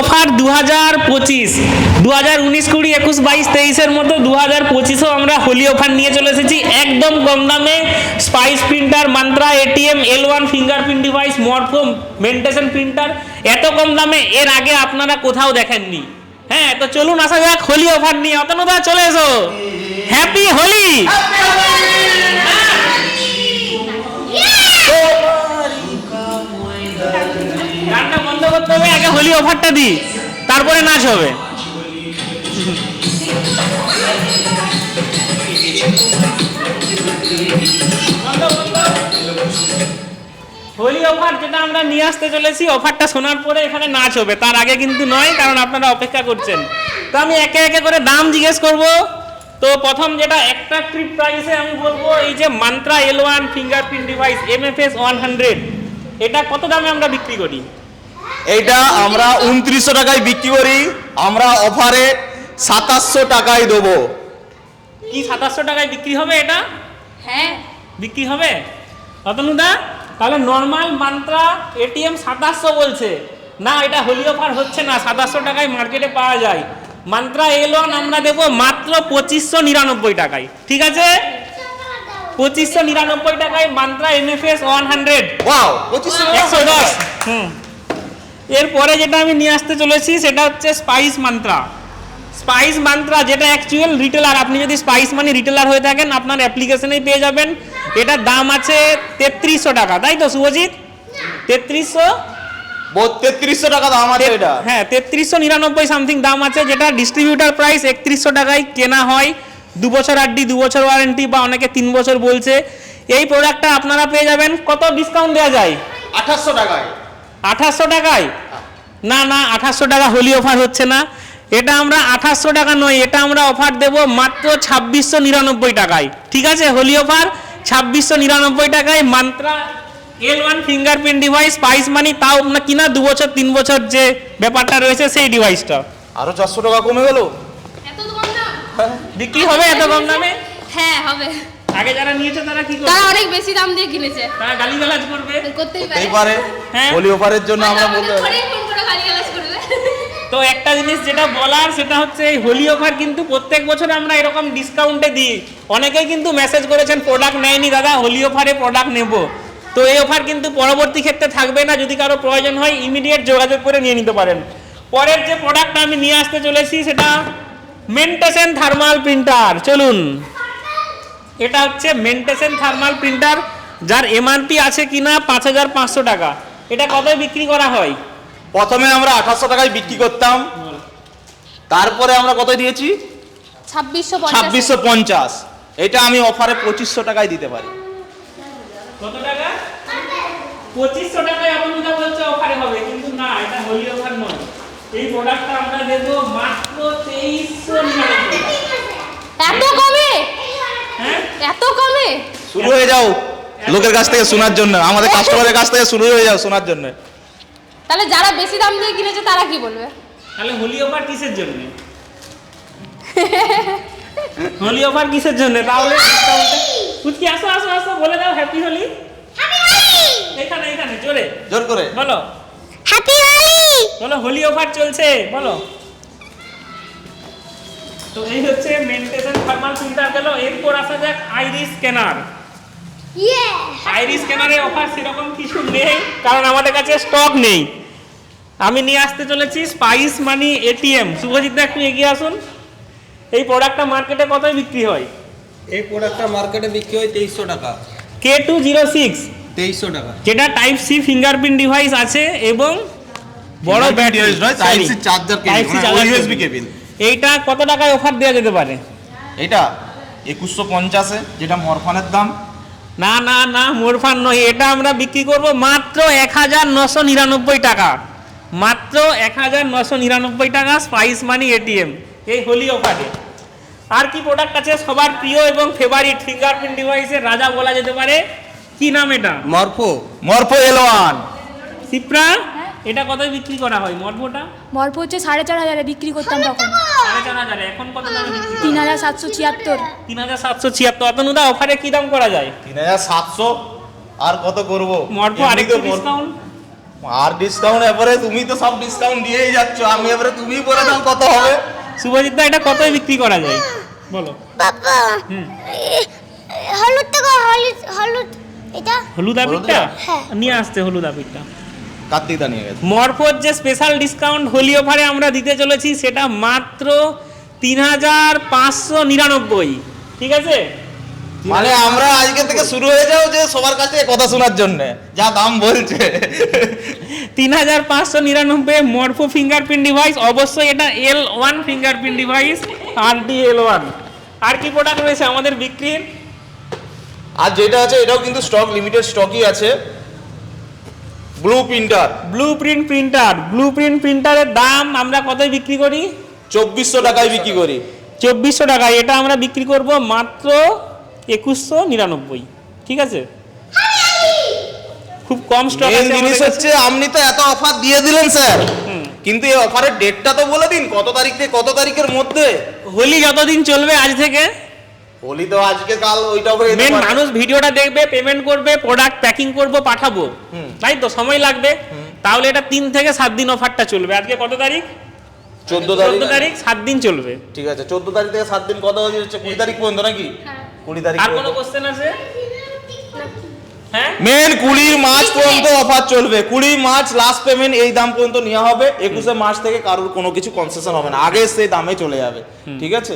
Offer দু হাজার পঁচিশ দু হাজার উনিশ, কুড়ি, একুশ, বাইশ, তেইশের মতো দু হাজার পঁচিশেও আমরা হোলি অফার নিয়ে চলে এসেছি। একদম কম দামে Spice printer Mantra ATM L one fingerprint device Morpho মেন্টেশন printer এত কম দামে এর আগে আপনারা কোথাও দেখেননি। হ্যাঁ তো চলুন আসা যাক, হোলি অফার নিয়ে। অতনুদা, চলে এসো। হ্যাপি হোলি হোলি অফারটা দিই তারপরে নাচ হবে। হোলি অফার যেটা আমরা নিয়ে আসতে চলেছি, অফারটা শোনার পরে এখানে নাচ হবে। তার আগে কিন্তু নয়, কারণ আপনারা অপেক্ষা করছেন। তো আমি একে একে করে দাম জিজ্ঞেস করব। তো প্রথম যেটা, একটা ট্রিপ প্রাইসে আমি বলব, এই যে Mantra L one fingerprint device M F S one hundred এটা কত দামে আমরা বিক্রি করি? এইটা আমরা উনত্রিশশো টাকায় বিক্রি করি আমরা অফারে সাতাশশো টাকায় দেবো। কি সাতাশশো টাকায় বিক্রি হবে এটা? হ্যাঁ। বিক্রি হবে? অতনুদা তাহলে নর্মাল মান্ত্রা এটিএম সাতাশশো বলছে। না এটা হোলি অফার হচ্ছে না সাতাশশো টাকায় মার্কেটে পাওয়া যায়। মান্ত্রা এল ওয়ান আমরা দেবো মাত্র পঁচিশশো নিরানব্বই টাকায়। ঠিক আছে? পঁচিশশো নিরানব্বই টাকায় Mantra MFS one hundred wow পঁচিশশো একশো দশ। হুম। এরপরে যেটা আমি নিয়ে আসতে চলেছি সেটা হচ্ছে স্পাইস মান্ত্রা স্পাইস মান্ত্রা যেটা অ্যাকচুয়াল রিটেলার আপনি যদি স্পাইস মানি রিটেলার হয়ে থাকেন আপনার অ্যাপ্লিকেশনেই পেয়ে যাবেন। এটার দাম আছে তেত্রিশশো টাকা তাই তো শুভজিৎ? তেত্রিশশো? তেত্রিশশো টাকা দাম আছে এটা। হ্যাঁ তেত্রিশশো নিরানব্বই সামথিং দাম আছে যেটা ডিস্ট্রিবিউটার প্রাইস একত্রিশশো টাকায় কেনা হয়। দু বছর আড্ডি দু বছর ওয়ারেন্টি বা অনেকে তিন বছর বলছে। এই প্রোডাক্টটা আপনারা পেয়ে যাবেন। কত ডিসকাউন্ট দেওয়া যায়? আঠাশশো টাকায়। আঠাশশো টাকায়? না না আঠাশশো টাকা হোলি অফার হচ্ছে না। এটা আমরা আঠাশশো টাকা নয় এটা আমরা অফার দেব মাত্র ছাব্বিশশো নিরানব্বই টাকায়। ঠিক আছে হোলি অফার ছাব্বিশশো নিরানব্বই টাকায় Mantra L one fingerprint device Spice Money তাও না কিনা দু বছর তিন বছর যে ব্যাপারটা রয়েছে সেই ডিভাইসটা আরও চারশো টাকা কমে গেল? এত তো কম দাম? বিক্রি হবে এত কম দামে? হ্যাঁ হবে। আগে যারা নিয়েছে তারা কি তারা অনেক বেশি দাম দিয়ে কিনেছে। তারা গালিগালাজ করবে? করতেই পারে। পারে। হ্যাঁ। হোলি অফারের জন্য আমরা আমাদের বলতে ঘরেই ফোন করে গালিগালাজ করবে। তো একটা জিনিস যেটা বলার সেটা হচ্ছে এই হোলি অফার কিন্তু প্রত্যেক বছর আমরা এরকম ডিসকাউন্টে দিই। অনেকেই কিন্তু মেসেজ করেছেন প্রোডাক্ট নেয়নি দাদা হোলি অফারে প্রোডাক্ট নেব। তো এই অফার কিন্তু পরবর্তী ক্ষেত্রে থাকবে না। যদি কারও প্রয়োজন হয় ইমিডিয়েট যোগাযোগ করে নিয়ে নিতে পারেন। পরের যে প্রোডাক্টটা আমি নিয়ে আসতে চলেছি সেটা মেন্টেশন থার্মাল প্রিন্টার চলুন। এটা হচ্ছে মেন্টেশন থার্মাল প্রিন্টার যার এমআরপি আছে কিনা পাঁচ হাজার পাঁচশো টাকা। এটা কত বিক্রি করা হয়? প্রথমে আমরা আঠাশশো টাকায় বিক্রি করতাম। তারপরে আমরা কত দিয়েছি? ছাব্বিশশো ছাব্বিশশো পঞ্চাশ। এটা আমি অফারে পঁচিশশো টাকায় দিতে পারি। কত টাকা? পঁচিশশো টাকায় আপনারা বলছে অফারে হবে কিন্তু না এটা হোলি অফার নয়। এই প্রোডাক্টটা আমরা দেবো মাত্র তেইশশো এত কমে শুরু হয়ে যাও। লোকের কাছ থেকে শোনার জন্য। আমাদের কাস্টমারের কাছ থেকে শুরু হয়ে যাও শোনার জন্য। তাহলে যারা বেশি দাম দিয়ে কিনেছে তারা কি বলবে? তাহলে হোলি অফার কিসের জন্য? হোলি অফার কিসের জন্য? তাহলে কুচকি আসো আসো আসো বলে দাও হ্যাপি হোলি। এখানে এখানে জোরে। জোর করে। বলো। হ্যাপি হোলি বলো হোলি অফার চলছে বলো। তো এই হচ্ছে মেন্টেশন থার্মাল ফিল্টার গেল। এরপর আসা যাক আইরিস স্ক্যানার। আইরিস স্ক্যানারে অফার সেরকম কিছু নেই কারণ আমাদের কাছে স্টক নেই। আমি নিয়ে আসতে চলেছি স্পাইস মানি এটিএম শুভজিৎ দা একটু এগিয়ে আসুন। এই প্রোডাক্টটা মার্কেটে কতই বিক্রি হয়? এই প্রোডাক্টটা মার্কেটে বিক্রি হয় তেইশশো টাকা। কে টু জিরো সিক্স তেইশশো টাকা। যেটা টাইপ সি ফিঙ্গারপ্রিন্ট ডিভাইস আছে এবং বড় battery type C charger USB cable এইটা কত টাকায় অফার দেওয়া যেতে পারে? এটা একুশশো পঞ্চাশে যেটা মরফানের দাম। না না না মোরফান নয় এটা আমরা বিক্রি করব মাত্র এক হাজার নশো নিরানব্বই টাকা। মাত্র এক হাজার নশো নিরানব্বই টাকা স্পাইস মানি এটিএম এই হোলি অফারে। আর কি প্রোডাক্ট আছে? সবার প্রিয় এবং ফেভারিট ফিঙ্গারপ্রিন্ট ডিভাইসের রাজা বলা যেতে পারে। কি নাম এটা? মরফো। মরফো এলোয়ান। সিপ্রা এটা কতই বিক্রি করা হয়? মরফোটা মর্প হচ্ছে সাড়ে চার হাজারে বিক্রি করতাম তখন। সাড়ে চার হাজারে? এখন কত দামে বিক্রি তিন হাজার সাতশো ছিয়াত্তর। তিন হাজার সাতশো ছিয়াত্তর। অতনুদা অফারে কি দাম করা যায়? তিন হাজার সাতশো? আর কত করব? এমনি আরেকটু ডিসকাউন্ট আর ডিসকাউন্ট এবারে তুমি তো সব ডিসকাউন্ট দিয়েই যাচ্ছ। আমি এবারে তুমি বলে দাও কত হবে। শুভজিৎ দা এটা কতই বিক্রি করা যায়? বলো। বাবা হলুদ থেকে হলুদ হলুদ এটা? হলুদ আবিরটা হ্যাঁ। নিয়ে আসতে হলুদ আবিরটা কার্তিকদা নিয়ে গেছে। মরফোর যে স্পেশাল ডিসকাউন্ট হোলি অফারে আমরা দিতে চলেছি সেটা মাত্র তিন হাজার পাঁচশো নিরানব্বই। ঠিক আছে? মানে আমরা আজকে থেকে শুরু হয়ে যাও যে সবার কাছে কথা শোনার জন্য যা দাম বলছে। তিন হাজার পাঁচশো নিরানব্বই মরফো ফিঙ্গারপ্রিন্ট ডিভাইস অবশ্যই এটা L one fingerprint device R D L one আর কি প্রোডাক্ট রয়েছে আমাদের বিক্রির? আর যেটা আছে এটাও কিন্তু স্টক লিমিটেড স্টকই আছে। Blue printer blue print printer blue print প্রিন্টারের দাম আমরা কতই বিক্রি করি? চব্বিশশো টাকায় বিক্রি করি। চব্বিশশো টাকায়। এটা আমরা বিক্রি করব মাত্র একুশশো নিরানব্বই। ঠিক আছে? খুব কম স্টক জিনিস হচ্ছে আপনি তো এত অফার দিয়ে দিলেন স্যার। কিন্তু এই অফারের ডেটটা তো বলে দিন কত তারিখ থেকে কত তারিখের মধ্যে? হোলি যতদিন চলবে আজ থেকে হোলি তো আজকে কাল ওইটা হয়ে মেন মানুষ ভিডিওটা দেখবে পেমেন্ট করবে প্রোডাক্ট প্যাকিং করব পাঠাবো। তাই তো? সময় লাগবে। তাহলে এটা তিন থেকে সাত দিন অফারটা চলবে। আজকে কত তারিখ? চোদ্দ তারিখ চোদ্দ তারিখ। সাত দিন চলবে। ঠিক আছে চোদ্দ তারিখ থেকে সাত দিন কত হচ্ছে কুড়ি তারিখ পর্যন্ত নাকি? কুড়ি তারিখ আর কোনো কোশ্চেন আছে? হ্যাঁ? মেন কুড়ি মার্চ পর্যন্ত অফার চলবে। কুড়ি মার্চ লাস্ট পেমেন্ট এই দাম পর্যন্ত নেওয়া হবে। একুশে মার্চ থেকে কারোর কোনো কিছু কনসেশন হবে না। আগে সেই দামে চলে যাবে। ঠিক আছে?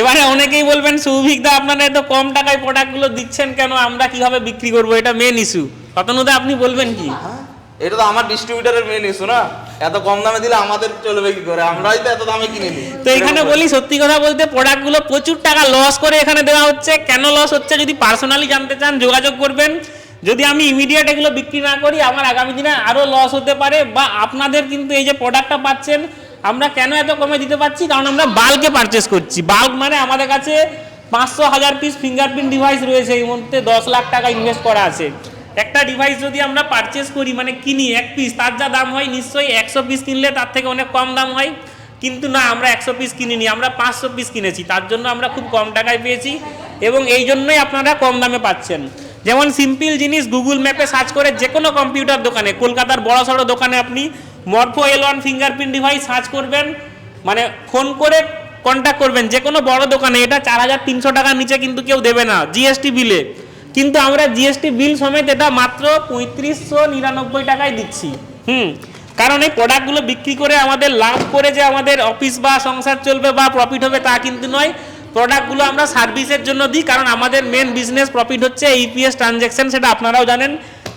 এবারে অনেকেই বলবেন সৌভিক দা আপনারা এত কম টাকায় প্রোডাক্টগুলো দিচ্ছেন কেন? আমরা কীভাবে বিক্রি করব? এটা মেন ইস্যু অতনুদা আপনি বলবেন কি? এটা তো আমার ডিস্ট্রিবিউটারের মেন ইস্যু না? এত কম দামে দিলে আমাদের চলবে কি করে? আমরাই তো এত দামে কিনে নিই। তো এখানে বলি সত্যি কথা বলতে প্রোডাক্টগুলো প্রচুর টাকা লস করে এখানে দেওয়া হচ্ছে। কেন লস হচ্ছে যদি পার্সোনালি জানতে চান যোগাযোগ করবেন। যদি আমি ইমিডিয়েট এগুলো বিক্রি না করি আমার আগামী দিনে আরও লস হতে পারে বা আপনাদের কিন্তু এই যে প্রোডাক্টটা পাচ্ছেন আমরা কেন এত কমে দিতে পারছি? কারণ আমরা বাল্কে পারচেস করছি। বাল্ক মানে আমাদের কাছে পাঁচশো হাজার পিস ফিঙ্গারপ্রিন্ট ডিভাইস রয়েছে এই মধ্যে দশ লাখ টাকা ইনভেস্ট করা আছে। একটা ডিভাইস যদি আমরা পারচেস করি মানে কিনি এক পিস তার যা দাম হয় নিশ্চয়ই একশো পিস কিনলে তার থেকে অনেক কম দাম হয়। কিন্তু না, আমরা একশো পিস কিনিনি, আমরা পাঁচশো পিস কিনেছি। তার জন্য আমরা খুব কম টাকায় পেয়েছি এবং এই জন্যই আপনারা কম দামে পাচ্ছেন। যেমন সিম্পল জিনিস গুগল ম্যাপে সার্চ করে যে কোনো কম্পিউটার দোকানে, কলকাতার বড় সড়ো দোকানে আপনি Morpho L one fingerprint device search করবেন মানে ফোন করে কন্ট্যাক্ট করবেন যে কোনো বড় দোকানে, এটা চার হাজার তিনশো টাকার নিচে কিন্তু কেউ দেবে না জিএসটি বিলে কিন্তু আমরা জিএসটি বিল সমেত এটা মাত্র পঁয়ত্রিশশো নিরানব্বই টাকায় দিচ্ছি। হুম, কারণ এই প্রোডাক্টগুলো বিক্রি করে আমাদের লাভ করে যে আমাদের অফিস বা সংসার চলবে বা প্রফিট হবে তা কিন্তু নয় প্রোডাক্টগুলো আমরা সার্ভিসের জন্য দিই, কারণ আমাদের মেন বিজনেস প্রফিট হচ্ছে ইপিএস ট্রানজ্যাকশন সেটা আপনারাও জানেন,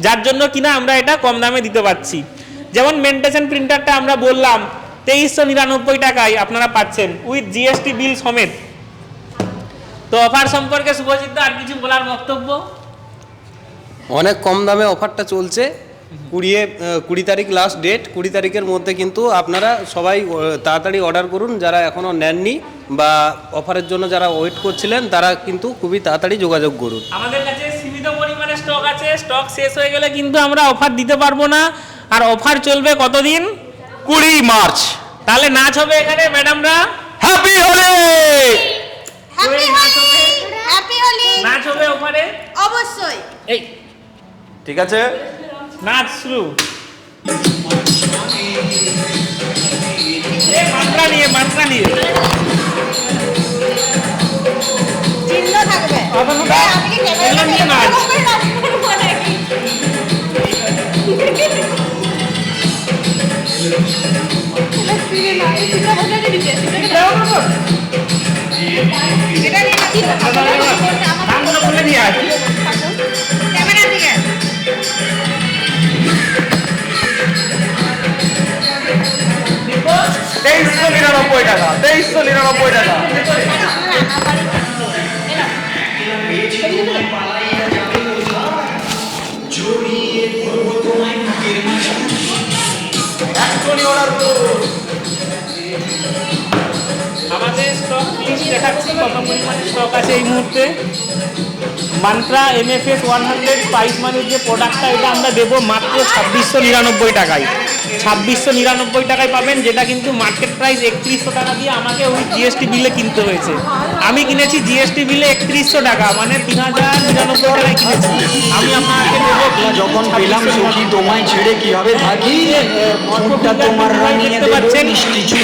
যার জন্য কিনা আমরা এটা কম দামে দিতে পারছি। যেমন মেন্টেশন প্রিন্টারটা আমরা বললাম তেইশশো নিরানব্বই টাকায় আপনারা পাচ্ছেন উইথ জিএসটি বিল সমেত। তো অফার সম্পর্কে শুভজিৎ আর কিছু বলার বক্তব্য? অনেক কম দামে অফারটা চলছে। কুড়িয়ে কুড়ি তারিখ লাস্ট ডেট কুড়ি তারিখের মধ্যে কিন্তু আপনারা সবাই তাড়াতাড়ি অর্ডার করুন। যারা এখনও নেননি বা অফারের জন্য যারা ওয়েট করছিলেন তারা কিন্তু খুবই তাড়াতাড়ি যোগাযোগ করুন। আমাদের কাছে সীমিত পরিমাণে স্টক আছে। স্টক শেষ হয়ে গেলে কিন্তু আমরা অফার দিতে পারব না। আর অফার চলবে কতদিন? কুড়ি মার্চ। তাহলে নাচ হবে এখানে ম্যাডামরা? হ্যাপি হোলি নাচ হবে। হ্যাপি হোলি নাচ হবে অফারে অবশ্যই। এই। ঠিক আছে? নাচ শুরু। মাত্রা নিয়ে মাত্রা নিয়ে। চিহ্ন থাকবে। নিয়ে নাচ। তেইশশো নিরানব্বই টাকা তেইশশো নিরানব্বই টাকা এক্ষুনি অর্ডার করুন দেখাচ্ছি কত পরিমাণে স্টক আছে এই মুহূর্তে। Mantra MFS one hundred Spice মানির যে প্রোডাক্টটা এটা আমরা দেবো মাত্র ছাব্বিশশো নিরানব্বই টাকায়। ছাব্বিশশো নিরানব্বই টাকায় পাবেন যেটা কিন্তু মার্কেট প্রাইস একত্রিশশো টাকা দিয়ে আমাকে ওই জিএসটি বিলে কিনতে হয়েছে। আমি কিনেছি জিএসটি বিলে একত্রিশশো টাকা মানে তিন হাজার নিরানব্বই টাকায় কিনেছি। আমি আপনাকে দেবো যখন পেলাম সখী তোমায় ছেড়ে কীভাবে থাকি? মুখটা তোমার দেখতে পাচ্ছেন।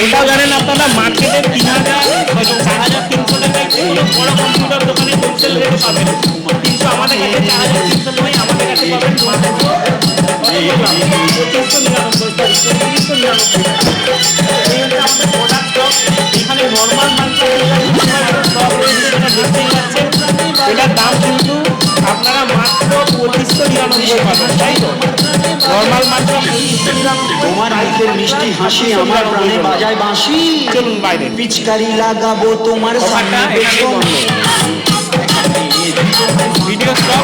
এটাও জানেন আপনারা মার্কেটে তিন হাজার চার হাজার তিনশো টাকায় বড় কম্পিউটার দোকানে হোলসেল রেটে পাবেন। কিন্তু আমাদের কাছে চার হাজার তিনশো নয় আমাদের কাছে পাবেন পঁচিশশো নিরানব্বই sorry, নিরানব্বই এই হচ্ছে আমাদের product stock। এখানে নর্মাল মার্কেট স্টক রয়েছে যেটা দেখতেই পাচ্ছেন এটার দাম কিন্তু আপনারা মাত্র পঁচিশশো নিরানব্বই পাবেন তাই তো নর্মাল মাত্র পঁচিশশো নিরানব্বই তোমার মুখের মিষ্টি হাসি আমার প্রাণে বাজায় বাঁশি চলুন বাইরে পিচকারি লাগাবো তোমার সামনে বন্ধ ভিডিও স্টপ